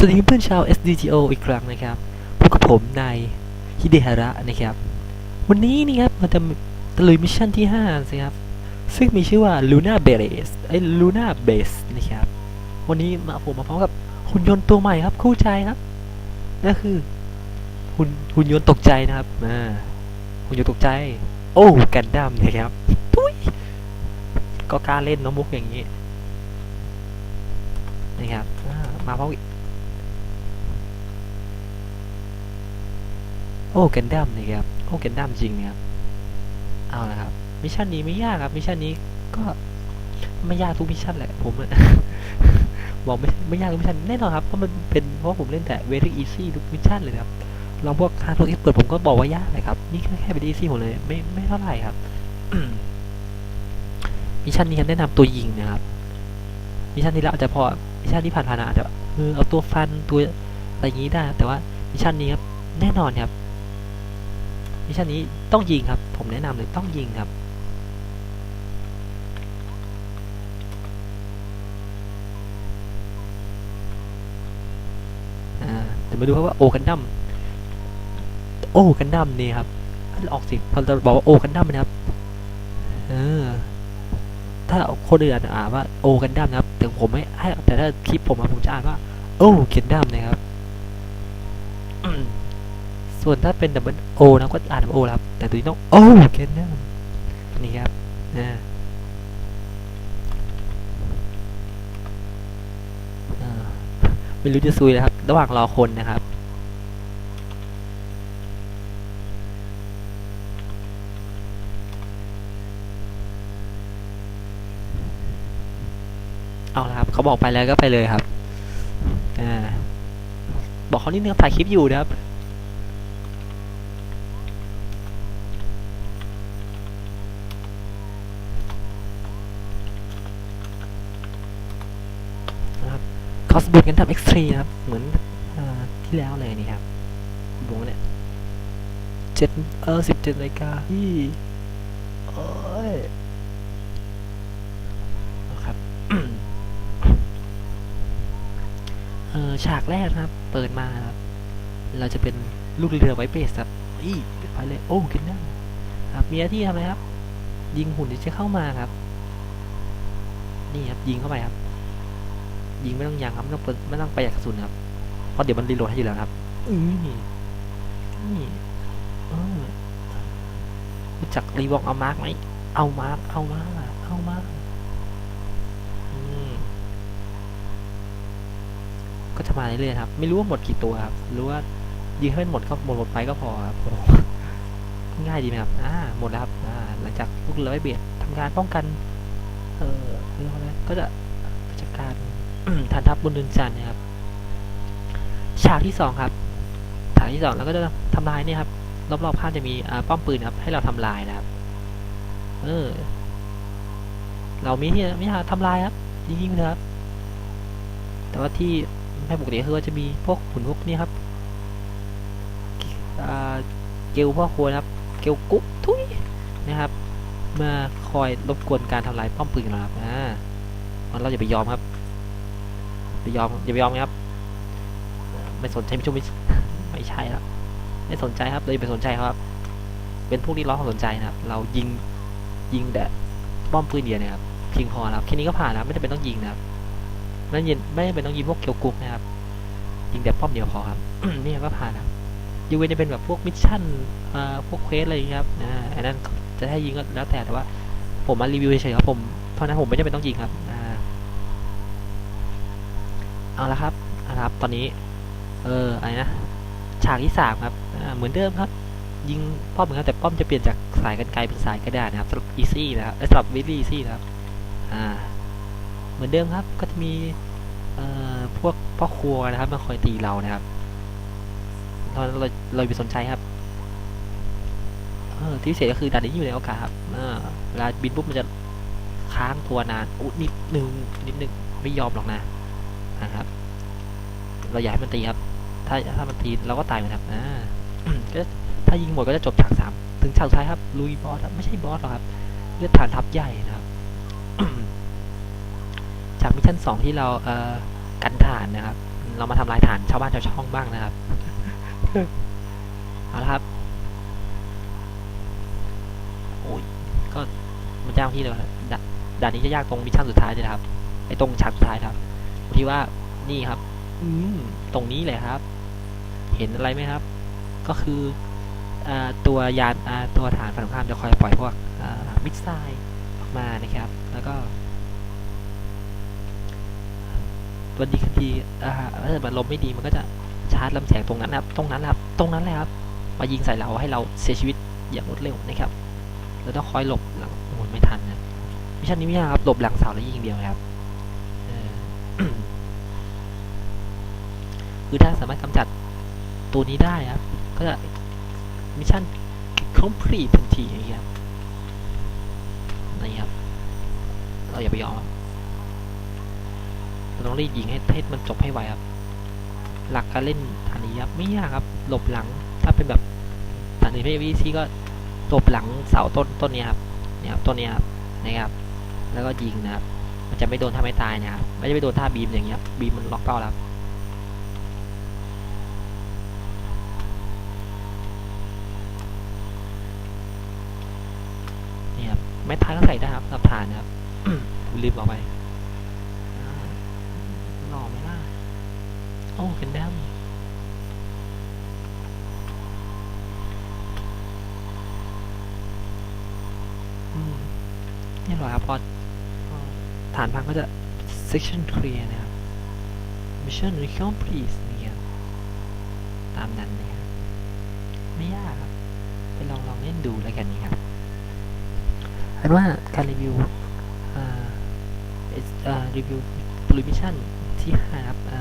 สวัสดีเพื่อนชาว SDGO อีกครั้งนะครับ พบกับผมนายฮิเดฮาระนะครับ วันนี้นี่ครับเราจะตะลุยมิชชั่นที่5สิครับ ซึ่งมีชื่อว่า Luna Base ไอ้ Luna Base นะครับ วันนี้มาผมมาพร้อมกับหุ่นยนต์ตัวใหม่ครับ คู่ใจครับนั่นคือหุ่นหุ่นยนต์ตกใจนะครับอ่าหุ่นยนต์ตกใจ โอ้กันดั้มนะครับทุยก็กล้าเล่นน้องมุกอย่างนี้นะครับมาพร้อม โอ้กันดั้มนะครับโอ้กันดั้มจริงนะครับเอาละครับมิชชั่นนี้ไม่ยากครับมิชชั่นนี้ก็ไม่ยากทุกมิชชั่นแหละผมบอกไม่ไม่ยากทุกมิชชั่นแน่นอนครับเพราะมันเป็นเพราะผมเล่นแต่ very easy ทุกมิชชั่นเลยครับลองพวกคาร์ทเอ็กเปิดผมก็บอกว่ายากเลยครับนี่แค่แค่เป็น easy หมเลยไม่ไม่เท่าไหร่ครับมิชชั่นนี้ครับแนะนำตัวยิงนะครับมิชชั่นนี้เราอาจจะพอมิชชั่นที่ผ่านๆอาจจะเออเอาตัวฟันตัวอะไรอย่างนี้ได้ แต่ว่ามิชชั่นนี้ครับแน่นอนครับ มิชชั่นนี้ต้องยิงครับ ผมแนะนำเลยต้องยิงครับเดี๋ยวมาดูครับว่าโอกันดั้มโอกันดั้มนี่ครับออกสิพอเราบอกว่าโอกันดั้มนะครับเออถ้าคนอื่นอ่านว่าโอกันดั้มนะครับ แต่ผมไม่ให้แต่ถ้าคลิปผมผมจะอ่านว่าโอเกันดั้มนะครับ ส่วนถ้าเป็นดับเบิลโอนะก็อ่านโอครับ แต่ตัวนี้ต้องโอเกันดั้มนี่ครับอ่าไม่รู้จะซุยแล้วครับ ระหว่างรอคนนะครับเอาละครับเขาบอกไปแล้วก็ไปเลยครับ อ่า บอกเขานิดนึงถ่ายคลิปอยู่นะครับ ค อสบูดกันทำเอ็กซ์ตรีนะครับ เหมือนอที่แล้วเลยนี่ครับดูเนี่ยเจ็ดเออสิบเจ็ดนาฬิกาที่โอ้ยนะครับเออฉากแรกนะครับ เปิดมาครับ เราจะเป็นลูกเรือไวเบสครับอีไปเลยโอ้กินน้ำครับมีหน้าที่ทำอะไรครับ ยิงหุ่นที่จะเข้ามาครับ นี่ครับยิงเข้าไปครับ ยิงไม่ต้องยางครับไม่ต้องไม่ต้องประหยัดกระสุนครับเพราะเดี๋ยวมันรีโหลดให้อยู่แล้วครับ อือนี่เออรู้จักรีวองเอามาร์กไหมเอามาร์กเอามาเอามาอืมก็จะมาเรื่อยๆครับ ไม่รู้ว่าหมดกี่ตัวครับรู้ว่ายิงให้มันหมดก็หมดหมดไปก็พอครับง่ายดีไหมครับ อ่า หมดแล้วครับ อ่า หลังจากลูกเรือไว้เบียดทำการป้องกัน เออเรียกว่าก็จะ ฐานทัพบนเดินจันทร์นะครับ ฉากที่สองครับฉากที่สองเราก็จะทำลายเนี่ยครับ รอบๆข้างจะมีป้อมปืนครับ ให้เราทำลายนะครับ เออ เรามีที่มีทางทำลายครับยิงๆเลยครับ แต่ว่าที่ไม่ปกติคือว่าจะมีพวกหุ่นพวกนี้ครับเกลพ่อครัวนะครับ เกลกุ๊กทุยนะครับ มาคอยรบกวนการทำลายป้อมปืนของเราครับอ่าเราอย่าไปยอมครับ ไปยอมอย่าไปยอมครับ ไม่สนใจไม่ชุ่มไม่ไม่ใช่ครับไม่สนใจครับเลยาไปสนใจครับ เป็นพวกนี้ร้องความสนใจนะครับ เรายิงยิงแต่ป้อมปืนเดียวนะครับเพียงพอแล้วแค่นี้ก็ผ่านแล้วไม่จำเป็นต้องยิงนะครับไม่ยินไม่จำเป็นต้องยิงพวกเกียวกุ๊กนะครับ ยิงแต่ป้อมเดียวพอครับนี่ก็ผ่านครับยูเวนจะเป็นแบบพวกมิชชั่นอ่อพวกเควสอะไรอย่างเงี้ยครับอ่าอันนั้นจะให้ยิงก็แล้วแต่แต่ว่า ผมมารีวิวเฉยๆครับผมเพราะนั้นผมไม่จำเป็นต้องยิงครับ เอาละครับเอาละครับ ตอนนี้ เอออะไรนะฉากที่สามครับเหมือนเดิมครับ ยิงป้อมเหมือนกันแต่ป้อมจะเปลี่ยนจากสายกันไกลเป็นสายกระดาษนะครับสำหรับ easy นะครับเอ้ยสำหรับ very easy นะครับอ่าเหมือนเดิมครับก็จะมีเอ่อพวกพ่อครัวนะครับมาคอยตีเรานะครับเราเราเราไปสนใจครับเออที่พิเศษก็คือดันนี้อยู่ในอากาศครับอ่าเวลาบินปุ๊บมันจะค้างตัวนานอุ๊ยนิดนึงนิดนึงไม่ยอมหรอกนะ นะครับ เราอยากให้มันตีครับ ถ้าถ้ามันตีเราก็ตายเหมือนกันครับอ่าก็ถ้ายิงหมดก็จะจบฉากสามถึงฉากสุดท้ายครับ ลุยบอสครับไม่ใช่บอสหรอกครับเลือดฐานทัพใหญ่นะครับฉากมิชชั่นสองที่เราเอ่อกันฐานนะครับ เรามาทำลายฐานชาวบ้านชาวช่องบ้างนะครับเอาละครับโอ้ยก็มันยากที่เลยดาด่านนี้จะยากตรงมิชชั่นสุดท้ายเลยครับไอ้ตรงฉากสุดท้ายครับ ที่ว่านี่ครับ อืมตรงนี้เลยครับ เห็นอะไรไหมครับ ก็คืออ่าตัวยานอ่าตัวฐานฝั่งตรงข้ามจะคอยปล่อยพวกอ่ามิสไซล์ออกมานะครับ แล้วก็ตัวดีคดีอ่าถ้าเกิดมันลมไม่ดีมันก็จะชาร์จลำแสงตรงนั้นนะครับ ตรงนั้นแหละครับ ตรงนั้นแหละครับ มายิงใส่เราให้เราเสียชีวิตอย่างรวดเร็วนะครับเราต้องคอยหลบหลังโอ้ยไม่ทันนะมิชชั่นนี้ไม่ยากครับหลบหลังเสาแล้วยิงอย่างเดียวนะครับเออ คือถ้าสามารถกำจัดตัวนี้ได้ครับ ก็จะมิชชั่น complete ทันทีอย่างเงี้ยครับนี่ครับ เราอย่าไปยอมครับเราต้องรีบยิงให้ให้มันจบให้ไวครับ หลักการเล่นฐานนี้ครับไม่ยากครับ หลบหลัง ถ้าเป็นแบบฐานนี้ไม่วีซีก็หลบหลังเสาต้นต้นนี้ครับเนี่ยครับต้นนี้ครับนะครับ แล้วก็ยิงนะครับ มันจะไม่โดนท่าไม่ตายนะครับไม่ได้ไปโดนท่าบีมอย่างเงี้ยบีมมันล็อกเป้าแล้วครับนี่ครับไม้ท้ายก็ใส่ได้ครับสับฐานนะครับลืมบออกไปหล่อไหมล่ะโอ้เป็นแดมนี่หรอครับพอพอ ฐานพังก็จะ section clear นะครับ mission complete นี่ครับตามนั้นนะครับไม่ยากครับไปลองลองเล่นดูแล้วกันนี่ครับอันว่าการรีวิวอ่ารีวิวบลูมิชั่นที่5ครับอ่า